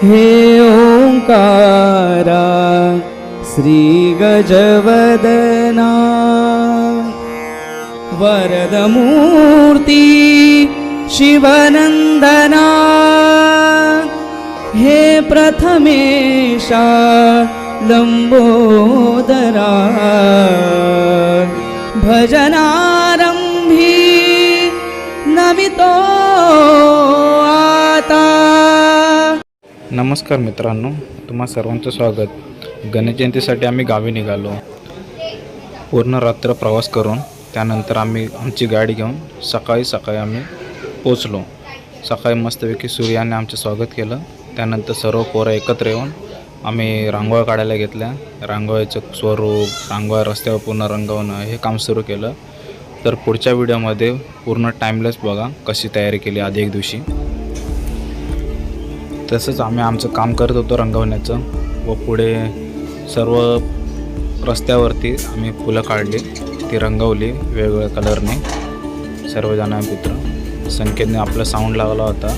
हे ओंकारा श्रीगजवदना वरदमूर्ती शिवनन्दना। हे प्रथमेशा लम्बोदरा। भजनारम्भी नमितो नमस्कार मित्रांनो तुम्हा सर्वांचं स्वागत. गणेश जयंतीसाठी आम्ही गावी निघालो. पूर्ण रात्र प्रवास करून त्यानंतर आम्ही आमची गाडी घेऊन सकाळी सकाळी आम्ही पोचलो सकाळी मस्तपैकी सूर्याने आमचं स्वागत केलं. त्यानंतर सर्व पोरं एकत्र येऊन आम्ही रांगोळ्या काढायला घेतल्या. रांगोळ्याचं स्वरूप रांगोळ्या रस्त्यावर पूर्ण रंगवणं हे काम सुरू केलं. तर पुढच्या व्हिडिओमध्ये पूर्ण टाईमलेस बघा कशी तयारी केली आधी एक दिवशी. तसंच आम्ही आमचं काम करत होतो रंगवण्याचं व पुढे सर्व रस्त्यावरती आम्ही फुलं काढली ती रंगवली वेगवेगळ्या कलरने. सर्वजण मित्र. संकेतने आपला साऊंड लावला होता.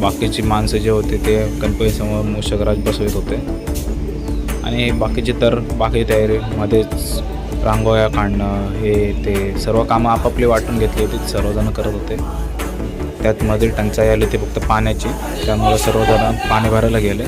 बाकीची माणसं जे होते ते गणपतीसमोर मूषकराज बसवत होते. आणि बाकीचे तर बाकी तयारीमध्येच रांगोळ्या काढणं हे ते सर्व कामं आपापली वाटून घेतली होती सर्वजण करत होते. त्यात मध्ये टंचाई आली ती फक्त पाण्याची. त्यामुळं सर्वजण पाणी भरायला गेले.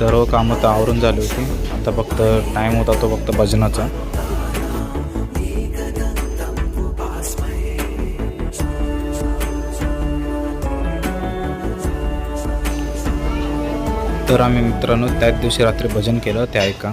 सर्व कामं तर आवरून झाली होती आता फक्त टाईम होता तो फक्त भजनाचा तर आम्ही मित्रांनो त्याच दिवशी रात्री भजन केलं ते ऐका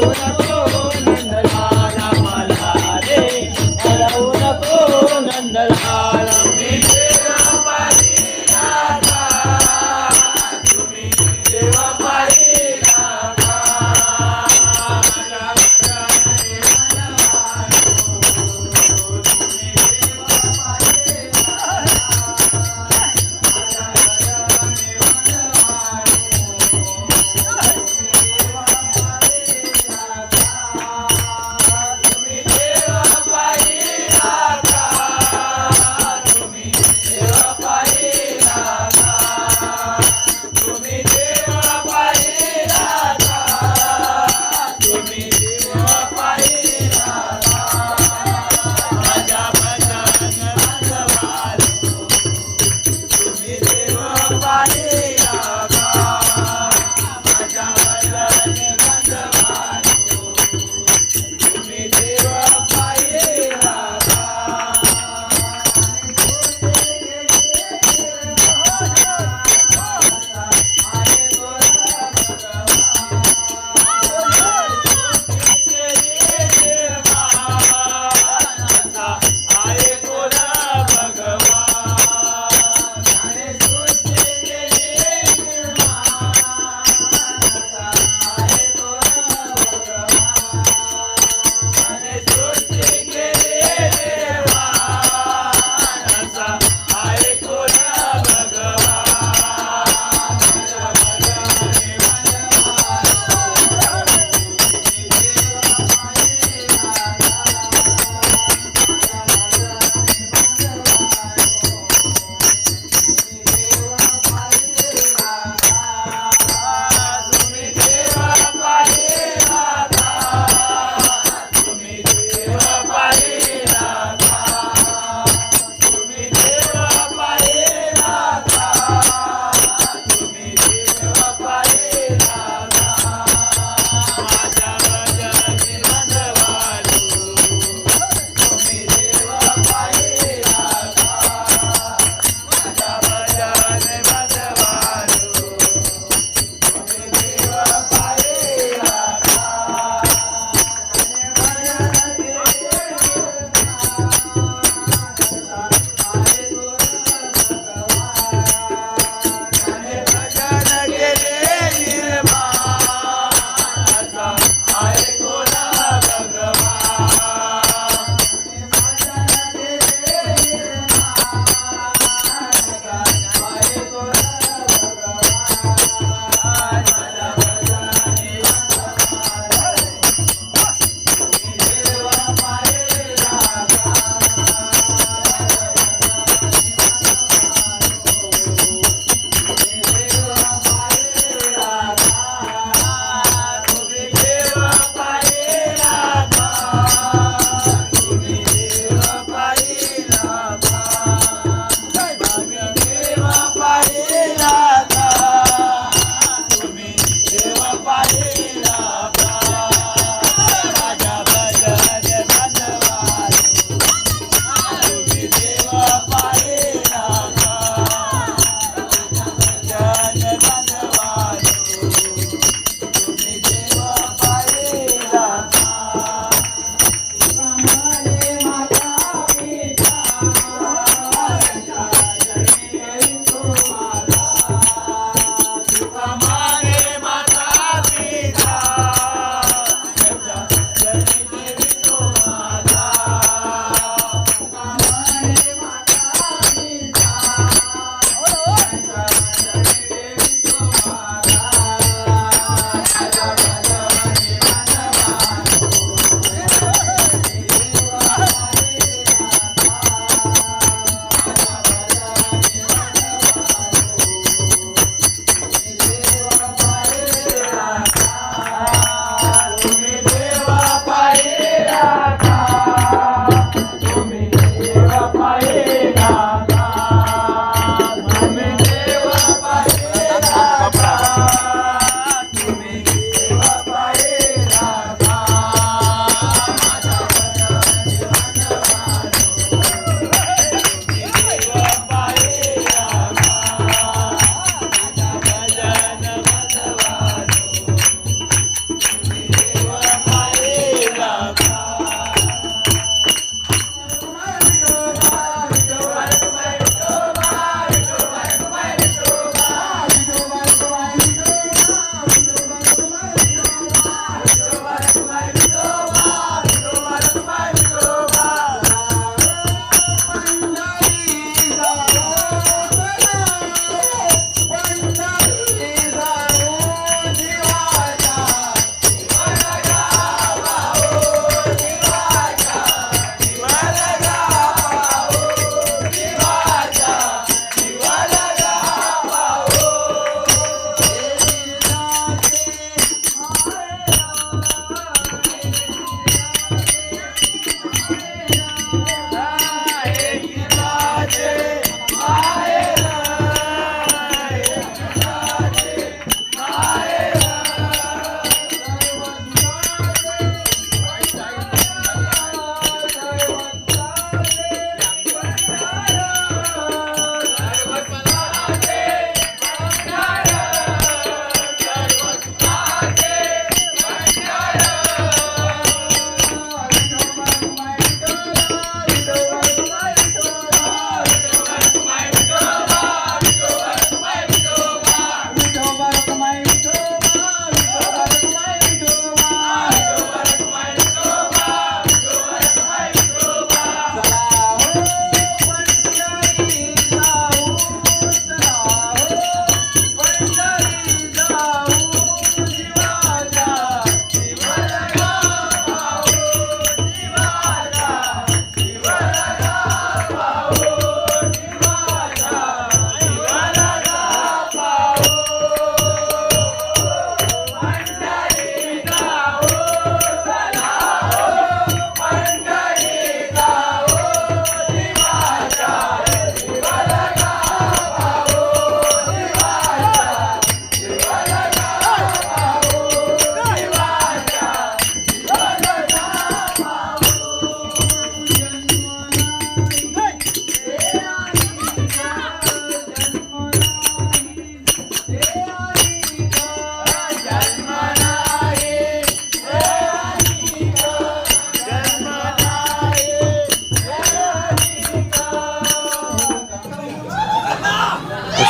Oh.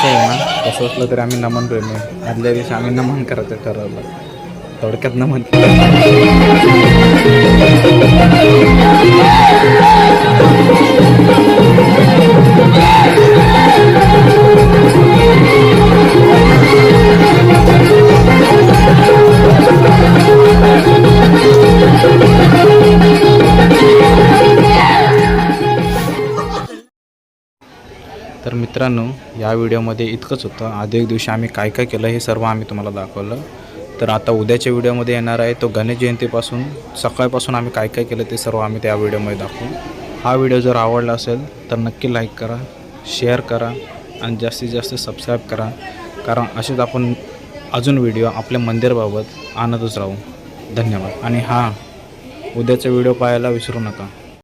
आहे ना? कसं असलं तरी आम्ही नमन प्रेमी आदल्या दिवशी आम्ही नमन करायचं ठरवलं. थोडक्यात नमन तर मित्रांनो या व्हिडिओमध्ये इतकंच होतं. आधी एक दिवशी आम्ही काय काय केलं हे सर्व आम्ही तुम्हाला दाखवलं. तर आता उद्याच्या व्हिडिओमध्ये येणार आहे तो गणेश जयंतीपासून सकाळपासून आम्ही काय काय केलं ते सर्व आम्ही त्या व्हिडिओमध्ये दाखवू. हा व्हिडिओ जर आवडला असेल तर नक्की लाईक करा शेअर करा आणि जास्तीत जास्त सबस्क्राईब करा. कारण असेच आपण अजून व्हिडिओ आपल्या मंदिराबाबत आणतच राहू. धन्यवाद. आणि हां उद्याचा व्हिडिओ पाहायला विसरू नका.